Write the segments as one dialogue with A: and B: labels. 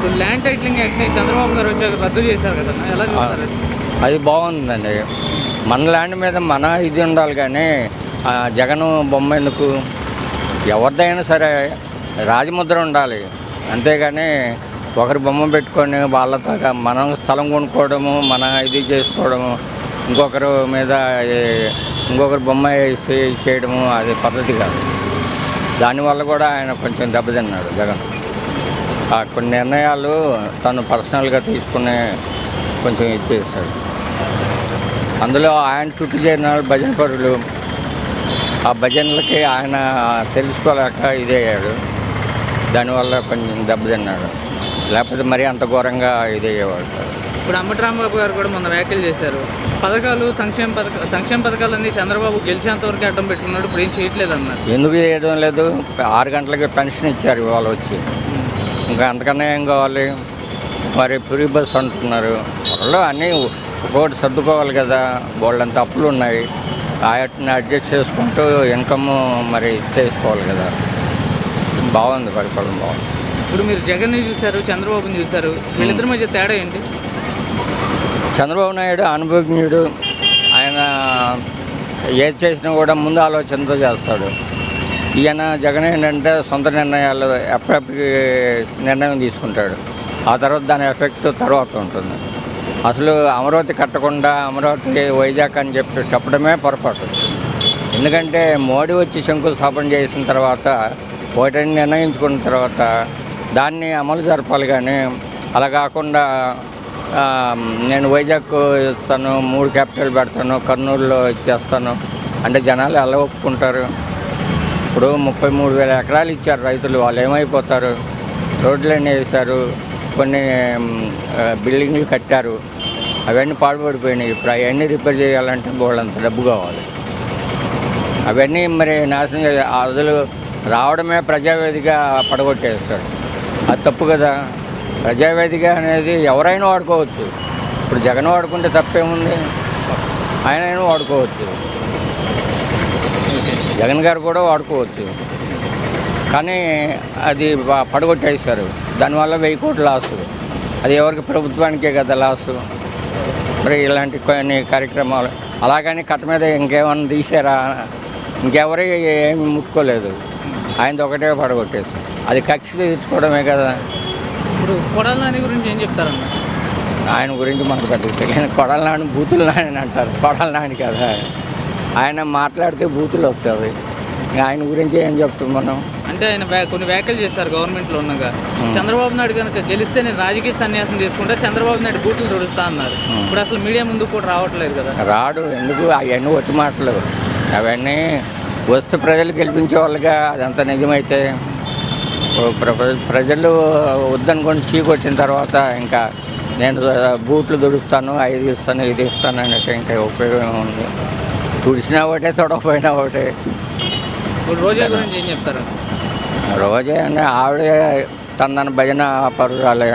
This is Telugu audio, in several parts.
A: ఇప్పుడు ల్యాండ్ టైటిలింగ్ యాక్ట్ని చంద్రబాబు గారు వచ్చాక రద్దు చేశారు కదా ఎలా చూస్తారు? అది?
B: బాగుందండి. మన ల్యాండ్ మీద మన ఇది ఉండాలి కానీ ఆ జగన్ బొమ్మ ఎందుకు? ఎవరిదైనా సరే రాజముద్ర ఉండాలి. అంతేగాని ఒకరి బొమ్మ పెట్టుకొని వాళ్ళతో మనం స్థలం కొనుక్కోవడము మన ఇది చేసుకోవడము ఇంకొకరు మీద ఇంకొకరు బొమ్మ వేసి చేయడము అది పద్ధతి కాదు. దానివల్ల కూడా ఆయన కొంచెం దెబ్బతిన్నాడు జగన్. కొన్ని నిర్ణయాలు తను పర్సనల్గా తీసుకుని కొంచెం ఇది చేస్తాడు. అందులో ఆయన చుట్టూ చేరిన భజన పరులు. ఆ భజనలకి ఆయన తెలుసుకోలేక ఇదయ్యాడు దానివల్ల కొంచెం దెబ్బతిన్నాడు లేకపోతే మరీ అంత ఘోరంగా ఇదయ్యేవాడు.
A: ఇప్పుడు అంబటి రాంబాబు గారు కూడా మొన్న వ్యాఖ్యలు చేశారు. పథకాలు సంక్షేమ పథక సంక్షేమ పథకాలన్నీ చంద్రబాబు గెలిచేంత వరకు అడ్డం పెట్టుకున్నాడు. ఇప్పుడు ఏం చేయట్లేదు అన్నారు
B: ఎందుకు చేయడం లేదు? ఆరు గంటలకి పెన్షన్ ఇచ్చారు ఇవాళ వచ్చి. ఇంకా అంతకన్నా ఏం కావాలి? మరి ఫ్రీ బస్ అంటున్నారు. త్వరలో అన్నీ ఒకటి సర్దుకోవాలి కదా. వాళ్ళంత అప్పులు ఉన్నాయి. వాటిని అడ్జస్ట్ చేసుకుంటూ ఇన్కమ్ మరి చేసుకోవాలి కదా. బాగుంది పరిపాలన బాగుంది.
A: ఇప్పుడు మీరు జగన్ని చూశారు చంద్రబాబుని చూశారు. వీళ్ళిద్దరి మధ్య తేడా ఏంటి?
B: చంద్రబాబు నాయుడు అనుభవజ్ఞుడు. ఆయన ఏది చేసినా కూడా ముందు ఆలోచనతో చేస్తాడు. ఈయన జగన్ ఏంటంటే సొంత నిర్ణయాలు ఎప్పటికి నిర్ణయం తీసుకుంటాడు. ఆ తర్వాత దాని ఎఫెక్ట్ తర్వాత ఉంటుంది. అసలు అమరావతి కట్టకుండా అమరావతి వైజాగ్ అని చెప్పి చెప్పడమే పొరపాటు. ఎందుకంటే మోడీ వచ్చి శంకుస్థాపన చేసిన తర్వాత ఒకటిని నిర్ణయించుకున్న తర్వాత దాన్ని అమలు జరపాలి కానీ అలా కాకుండా నేను వైజాగ్ ఇస్తాను మూడు క్యాపిటల్ పెడతాను కర్నూలులో ఇచ్చేస్తాను అంటే జనాలు ఎలా ఒప్పుకుంటారు? ఇప్పుడు ముప్పై మూడు వేల ఎకరాలు ఇచ్చారు రైతులు. వాళ్ళు ఏమైపోతారు? రోడ్లన్నీ వేశారు. కొన్ని బిల్డింగ్లు కట్టారు. అవన్నీ పాడుపడిపోయినాయి. ఇప్పుడు అవన్నీ రిపేర్ చేయాలంటే బోళ్ళంత డబ్బు కావాలి. అవన్నీ మరి నాశనం అదులు రావడమే ప్రజావేదిక పడగొట్టేస్తాడు అది తప్పు కదా. ప్రజావేదిక అనేది ఎవరైనా వాడుకోవచ్చు. ఇప్పుడు జగన్ వాడుకుంటే తప్పేముంది? ఆయన అయినా వాడుకోవచ్చు. జగన్ గారు కూడా వాడుకోవచ్చు. కానీ అది పడగొట్టేశారు. దానివల్ల వెయ్యి కోట్ల లాసు. అది ఎవరికి ప్రభుత్వానికే కదా లాసు. మరి ఇలాంటి కొన్ని కార్యక్రమాలు. అలాగని కట్ట మీద ఇంకేమన్నా తీసారా ఇంకెవరి ఏమి ముట్టుకోలేదు. ఆయనది ఒకటే పడగొట్టేసి అది కక్ష తీర్చుకోవడమే కదా.
A: ఇప్పుడు కొడాల నాని గురించి ఏం చెప్తారన్న
B: ఆయన గురించి కొడాల నాని బూతులు నాని అంటారు. కొడాల నాని కదా. ఆయన మాట్లాడితే బూతులు వస్తుంది ఇంకా ఆయన గురించి ఏం చెప్తాం మనం?
A: అంటే ఆయన కొన్ని వ్యాఖ్యలు చేస్తారు గవర్నమెంట్లో ఉండగా చంద్రబాబు నాయుడు కనుక గెలిస్తే నేను రాజకీయ సన్యాసం తీసుకుంటా చంద్రబాబు నాయుడు బూట్లు తుడుస్తా అన్నారు. ఇప్పుడు అసలు మీడియా ముందు కూడా రావట్లేదు కదా?
B: రాడు ఎందుకు? అవన్నీ ఒట్టి మాటలు. అవన్నీ వస్తు ప్రజలు గెలిపించే వాళ్ళగా అదంతా నిజమైతే. ప్రజలు వద్దనుకొని చీకొట్టిన తర్వాత ఇంకా నేను బూట్లు దుడుస్తాను ఐదు ఇస్తాను ఇది ఇస్తాను అనేసి ఇంకా ఉపయోగం ఉంది తుడిచినా ఒకటే తొడకపోయినా ఒకటే.
A: ఇప్పుడు రోజా గురించి ఏం చెప్తారు?
B: రోజే అంటే ఆవిడే తన భజన పరురాలే.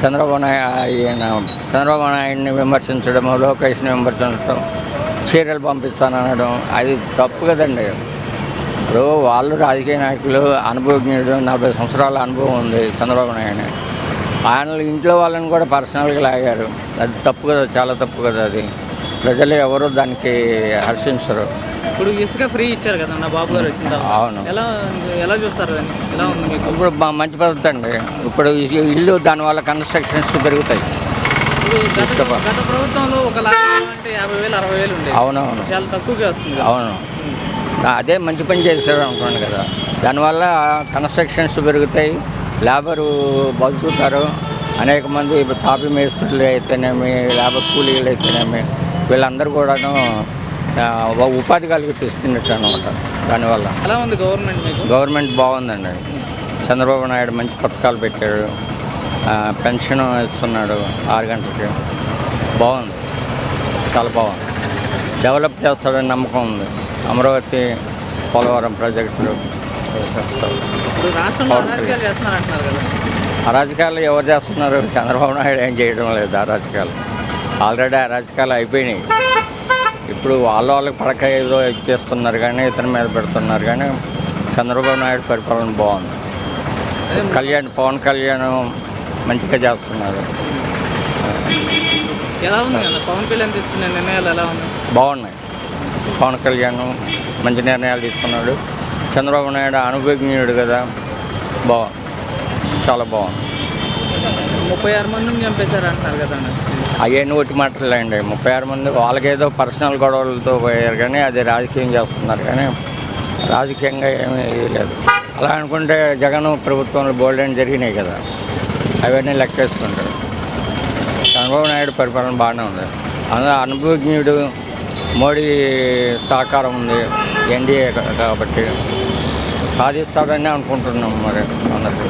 B: చంద్రబాబు నాయుడు చంద్రబాబు నాయుడిని విమర్శించడం లోకేష్ని విమర్శించడం చీరలు పంపిస్తాననడం అది తప్పు కదండి. ఇప్పుడు వాళ్ళు రాజకీయ నాయకులు అనుభవజ్ఞుడు నలభై సంవత్సరాల అనుభవం ఉంది చంద్రబాబు నాయుడు ఆయన ఇంట్లో వాళ్ళని కూడా పర్సనల్గా లాగారు. అది తప్పు కదా చాలా తప్పు కదా అది. ప్రజలు ఎవరు దానికి హర్షించరు.
A: ఇప్పుడు ఇసుక ఫ్రీ ఇచ్చారు కదా నా బాబు గారు వచ్చిన
B: అవును.
A: ఎలా ఎలా చూస్తారు దాన్ని? ఎలా ఉంది మీకు?
B: ఇప్పుడు బా- మంచి పద్ధతి అండి. ఇప్పుడు ఇల్లు దానివల్ల కన్స్ట్రక్షన్స్ పెరుగుతాయి.
A: ఇప్పుడు గత గత ప్రభుత్వంలో ఒక లక్ష అంటే యాభై వేలు అరవై వేలు ఉండేది.
B: అవునవును.
A: చాలా తక్కువగా వస్తుంది.
B: అవును. అదే మంచి పని చేశాడు అనుకోండి కదా. దానివల్ల కన్స్ట్రక్షన్స్ పెరుగుతాయి. లేబరు బతుకుతారు. అనేక మంది ఇప్పుడు తాపి మేస్త్రులు అయితేనేమి లేబర్ కూలీలు అయితేనేమి వీళ్ళందరూ కూడాను ఉపాధి కలిగిపిస్తున్నట్టు అనమాట దానివల్ల.
A: ఎలా ఉంది గవర్నమెంట్
B: గవర్నమెంట్ బాగుందండి. చంద్రబాబు నాయుడు మంచి పథకాలు పెట్టాడు. పెన్షన్ ఇస్తున్నాడు ఆరు గంటలకి. బాగుంది. చాలా బాగుంది. డెవలప్ చేస్తాడని నమ్మకం ఉంది. అమరావతి పోలవరం ప్రాజెక్టులు
A: అరాజకాలు
B: ఎవరు చేస్తున్నారు? చంద్రబాబు నాయుడు ఏం చేయడం లేదు అరాజకాలు ఆల్రెడీ అరాజకాలు అయిపోయినాయి. ఇప్పుడు వాళ్ళ వాళ్ళకి పడక ఏదో ఇచ్చేస్తున్నారు కానీ ఇతని మీద పెడుతున్నారు కానీ చంద్రబాబు నాయుడు పరిపాలన బాగుంది. కళ్యాణ్ పవన్ కళ్యాణ్ మంచిగా చేస్తున్నారు.
A: ఎలా ఉంది అన్న? పవన్ కళ్యాణ్ తీసుకునే నిర్ణయాలు ఎలా ఉన్నాయి?
B: బాగున్నాయి. పవన్ కళ్యాణ్ మంచి నిర్ణయాలు తీసుకున్నాడు. చంద్రబాబు నాయుడు అనుభవజ్ఞుడు కదా. బాగుంది. చాలా బాగుంది.
A: ముప్పై ఆరు మందిని చంపేశారు అంటున్నారు కదా
B: అవన్నీ ఒకటి మాటలేండి. ముప్పై ఆరు మంది వాళ్ళకేదో పర్సనల్ గొడవలతో పోయారు కానీ అది రాజకీయం చేస్తున్నారు కానీ రాజకీయంగా ఏమీ లేదు. అలా అనుకుంటే జగన్ ప్రభుత్వంలో బోల్డెన్ జరిగినాయి కదా. అవన్నీ లెక్కేసుకుంటారు. చంద్రబాబు నాయుడు పరిపాలన బాగానే ఉంది. అందులో అనుభవజ్ఞుడు మోడీ సహకారం ఉంది ఎన్డీఏ కాబట్టి. సాధిస్తాడని అనుకుంటున్నాం మరి అందరికీ